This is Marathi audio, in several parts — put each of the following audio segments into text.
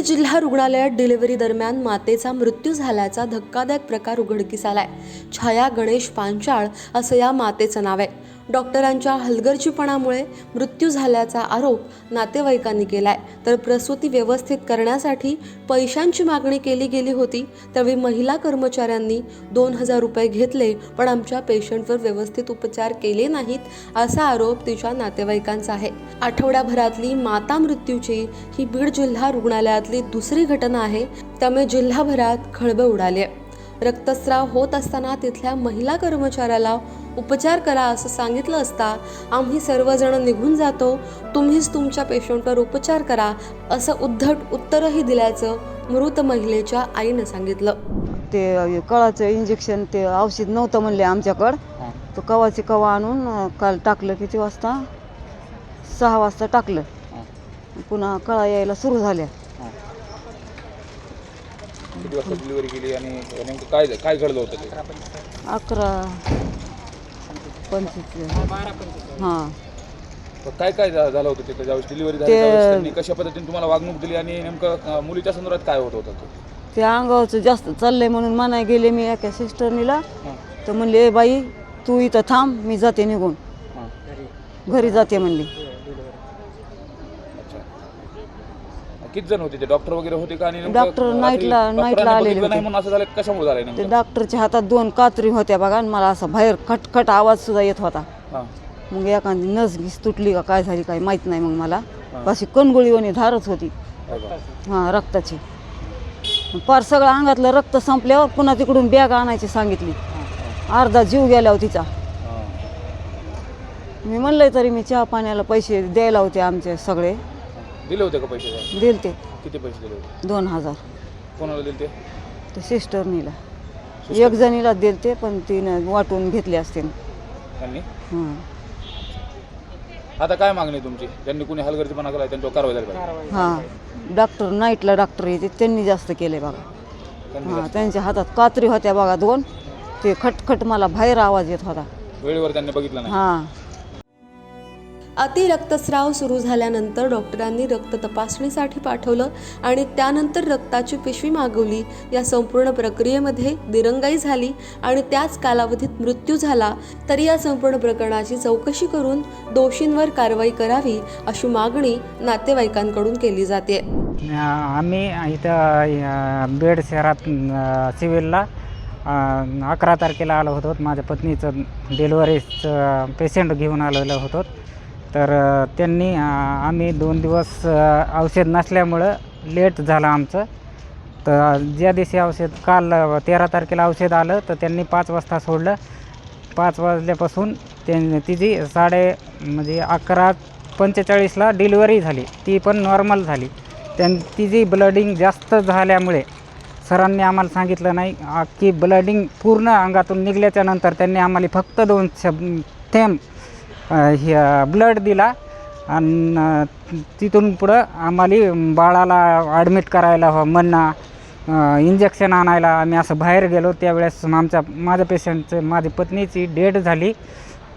बीड जिल्हा रुग्णालयात डिलिव्हरी दरम्यान मातेचा मृत्यू झाल्याचा धक्कादायक प्रकार उघडकीस आलाय. छाया गणेश पांचाळ असं या मातेचं नाव आहे. डॉक्टरांच्या हलगर्जीपणामुळे मृत्यू झाल्याचा आरोप नातेवाईकांनी केलाय. तर प्रसूती व्यवस्थित करण्यासाठी पैशांची मागणी केली गेली होती त्यावेळी महिला कर्मचाऱ्यांनी दोन हजार रुपये घेतले पण आमच्या पेशंटवर व्यवस्थित उपचार केले नाहीत असा आरोप तिच्या नातेवाईकांचा आहे. आठवड्याभरातली माता मृत्यूची ही बीड जिल्हा रुग्णालयातली दुसरी घटना आहे त्यामुळे जिल्हाभरात खळबळ उडाली आहे. रक्तस्राव होत असताना तिथल्या महिला कर्मचाऱ्याला उपचार करा असं सांगितलं असता आम्ही सर्वजण निघून जातो तुम्हीच तुमच्या पेशंटवर उपचार करा असं उद्धट उत्तरही दिल्याचं मृत महिलेच्या आईनं सांगितलं. ते कळाचं इंजेक्शन ते औषध नव्हतं म्हणले आमच्याकडं. हां. तर कवाचे कवा आणून काल टाकलं किती वाजता? सहा वाजता टाकलं. पुन्हा कळा यायला सुरू झाल्या. किती वाजता डिलिव्हरी केली आणि नेमकं काय काय घडलं होतं ते? अकरा पंचवीस हां. तर काय काय झा- झालं होतं ते ज्यावेळेस डिलिव्हरी झाली ते- त्यावेळेस त्यांनी कशा पद्धतीने तुम्हाला वागणूक दिली आणि नेमकं अं, मुलीच्या संदर्भात काय होत होतं ते? ते अंगावरचं जास्त चाललंय म्हणून म्हणाय गेले मी एका सिस्टरनीला हां. तर म्हणले "ए बाई तू इथं थांब मी जाते निघून. हां. घरी जाते म्हणली. किती जण होते ते? डॉक्टर वगैरे होते का? आणि नेमकं डॉक्टर रात्री नाईटला- डॉक्टरांनी नाईटला आलेले बघितलं नाही होते. म्हणून असं झालं कशामुळे झालं ते नेमकं डॉक्टरच्या हातात दोन कात्री होत्या बघा आणि मला असा बाहेर खटखट आवाज सुद्धा येत होता. हां. मग एखादी नस गिस तुटली का काय झाली काय माहीत नाही मग मला. अशी कणगोळीवाणी धारच होती. हो का? हां रक्ताची. पार सगळं अंगातलं रक्त संपल्यावर पुन्हा तिकडून बॅग आणायची सांगितली. अर्धा जीव गेल्यावर तिचा. हां. मी म्हणलंय तरी मी चहा पाण्याला पैसे द्यायला होते आमचे सगळे. दिले होते का पैसे? दिल ते किती पैसे दिले होते? दोन हजार. कोणाला दिले ते ते सिस्टरनीला एक जणीला दिल ते पण तिनं वाटून घेतले असते त्यांनी? हां. आता काय मागणी आहे तुमची? त्यांनी कुणी हलगर्जीपणा केला त्यांच्यावर कारवाई झाली पाहिजे. हां. डॉक्टर नाईटला डॉक्टर येते त्यांनी जास्त केले बघा. त्यांनी हां त्यांच्या हातात कात्री होत्या बघा दोन. ते खटखट मला बाहेर आवाज येत होता. वेळेवर त्यांनी बघितलं नाही. हां. अति रक्तस्राव सुरू झाल्यानंतर डॉक्टरांनी रक्त तपासणीसाठी पाठवलं आणि त्यानंतर रक्ताची पिशवी मागवली. या संपूर्ण प्रक्रियेमध्ये दिरंगाई झाली आणि त्याच कालावधीत मृत्यू झाला. तरी या संपूर्ण प्रकरणाची चौकशी करून दोषींवर कारवाई करावी अशी मागणी नातेवाईकांकडून केली जाते. आम्ही इथं बेड बीड शहरात सिव्हिलला अकरा तारखेला आलो होतो. माझ्या पत्नीचं डिलिव्हरीचं पेशंट घेऊन आलेलो होतो. तर त्यांनी आम्ही दोन दिवस औषध नसल्यामुळं लेट झालं आमचं. तर ज्या दिवशी औषध काल तेरा तारखेला औषध आलं तर त्यांनी पाच वाजता सोडलं. पाच वाजल्यापासून त्यां तिची साडे म्हणजे अकरा पंचेचाळीसला डिलिव्हरी झाली. ती पण नॉर्मल झाली. त्यां तिची ब्लडिंग जास्त झाल्यामुळे सरांनी आम्हाला सांगितलं नाही आ, की ब्लडिंग पूर्ण अंगातून निघल्याच्यानंतर त्यांनी आम्हाला फक्त दोन शब थेंब हे ब्लड दिला. आणि तिथून पुढं आम्हाला बाळाला ॲडमिट करायला म्हणणं इंजेक्शन आणायला आम्ही असं बाहेर गेलो. त्यावेळेस आमच्या माझ्या पेशंटचं माझी पत्नीची डेट झाली.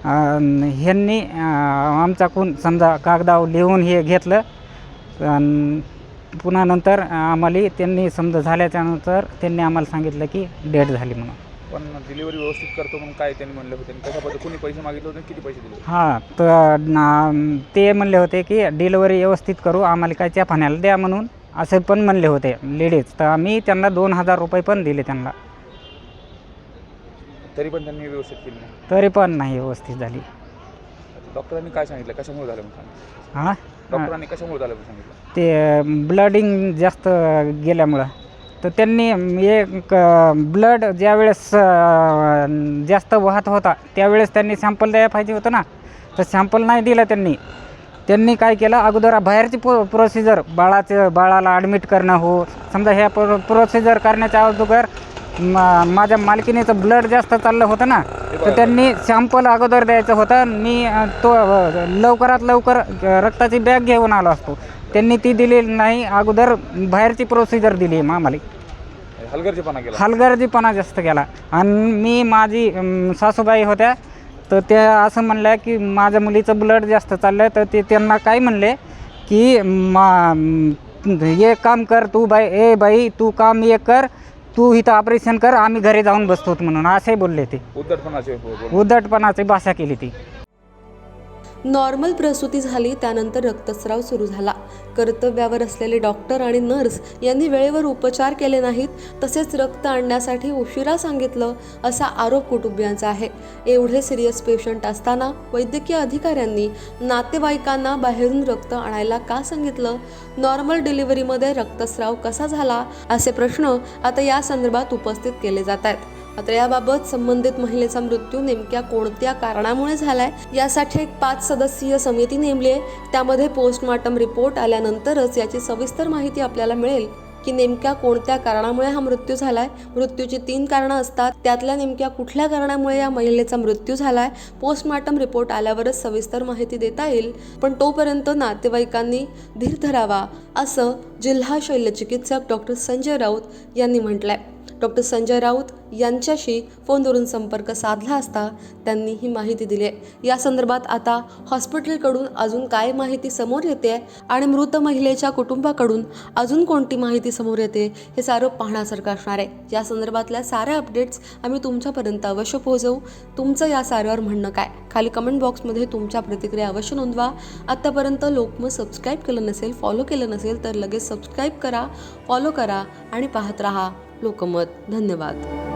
ह्यांनी आमच्याकून समजा कागदावर लिहून हे घेतलं. पुन्हा नंतर आम्हाला त्यांनी समजा झाल्याच्यानंतर त्यांनी आम्हाला सांगितलं की डेट झाली म्हणून. पण डिलिव्हरी व्यवस्थित करतो म्हणून काय त्यांनी म्हणलं होतं? आणि कशा पद्धती कुणी पैसे मागितले होते आणि किती पैसे दिले? हां तर ना- ते म्हणले होते की डिलिव्हरी व्यवस्थित करू आम्हाला काय च्या पाण्याला द्या म्हणून असे पण म्हणले होते लेडीज तर आम्ही त्यांना दोन हजार रुपये पण दिले त्यांना. तरी पण त्यांनी व्यवस्थित केली नाही. तरी पण नाही व्यवस्थित झाली. डॉक्टरांनी काय सांगितलं? कशामुळे झालं म्हणून सांगितलं? हां? डॉक्टरांनी कशामुळे झालं म्हणून सांगितलं? ते ब्लडिंग जास्त गेल्यामुळं. तर त्यांनी एक ब्लड ज्यावेळेस जास्त वाहत होता त्यावेळेस त्यांनी सॅम्पल द्यायला पाहिजे होतं ना. तर सॅम्पल नाही दिलं त्यांनी. त्यांनी काय केलं अगोदर बाहेरची प्रो प्रोसिजर बाळाचं बाळाला ॲडमिट करणं हो. समजा ह्या प्रो प्रोसिजर करण्याच्या अगोदर मा- माझ्या मालकीनीचं ब्लड जास्त चाललं होतं ना. तर त्यांनी सॅम्पल अगोदर द्यायचं होतं. मी तो लवकरात लवकर रक्ताची बॅग घेऊन आलो असतो. त्यांनी ती दिली नाही अगोदर बाहेरची प्रोसिजर दिली आम्हाला हलगर्जीपणा केला. हलगर्जीपणा जास्त केला. आणि मी माझी अं, सासूबाई होत्या तर त्या असं म्हणल्या की माझ्या मुलीचं ब्लड जास्त चाललं तर ते त्यांना काय म्हणले की मा एक काम कर तू बाई ए बाई तू काम एक कर तू इथं ऑपरेशन कर आम्ही घरी जाऊन बसतो म्हणून असे बोलले ते. उद्धटपणाचे बोल- उद्धटपणाची भाषा केली ती. नॉर्मल प्रसूती झाली त्यानंतर रक्तस्राव सुरू झाला. कर्तव्यावर असलेले डॉक्टर आणि नर्स यांनी वेळेवर उपचार केले नाहीत तसेच रक्त आणण्यासाठी उशिरा सांगितलं असा आरोप कुटुंबियांचा आहे. एवढे सिरियस पेशंट असताना वैद्यकीय अधिकाऱ्यांनी नातेवाईकांना बाहेरून रक्त आणायला का सांगितलं? नॉर्मल डिलिव्हरीमध्ये रक्तस्राव कसा झाला? असे प्रश्न आता या संदर्भात उपस्थित केले जात आहेत. मात्र याबाबत संबंधित महिलेचा मृत्यू नेमक्या कोणत्या कारणामुळे झालाय यासाठी एक पाच सदस्यीय समिती नेमली आहे. त्यामध्ये पोस्टमॉर्टम रिपोर्ट आल्यानंतरच याची सविस्तर माहिती आपल्याला मिळेल की नेमक्या कोणत्या कारणामुळे हा मृत्यू झालाय. मृत्यूची तीन कारणं असतात. त्यातल्या नेमक्या कुठल्या कारणामुळे या महिलेचा मृत्यू झालाय? पोस्टमॉर्टम रिपोर्ट आल्यावरच सविस्तर माहिती देता येईल. पण तोपर्यंत नातेवाईकांनी धीर धरावा असं जिल्हा शल्यचिकित्सक डॉक्टर संजय राऊत यांनी म्हटलंय. डॉक्टर संजय राऊत यांच्याशी फोनवरून संपर्क साधला असता त्यांनी ही माहिती दिली आहे. या संदर्भात आता हॉस्पिटलकडून अजून काय माहिती समोर येते आणि मृत महिलेच्या कुटुंबाकडून अजून कोणती माहिती समोर येते हे सारं पाहण्यासारखं असणार आहे. या संदर्भातल्या साऱ्या अपडेट्स आम्ही तुमच्यापर्यंत अवश्य पोहोचवू. तुमचं या साऱ्यावर म्हणणं काय? खाली कमेंट बॉक्समध्ये तुमच्या प्रतिक्रिया अवश्य नोंदवा. आत्तापर्यंत लोकमत सबस्क्राईब केलं नसेल फॉलो केलं नसेल तर लगेच सबस्क्राईब करा फॉलो करा आणि पाहत राहा. लोकमत. धन्यवाद.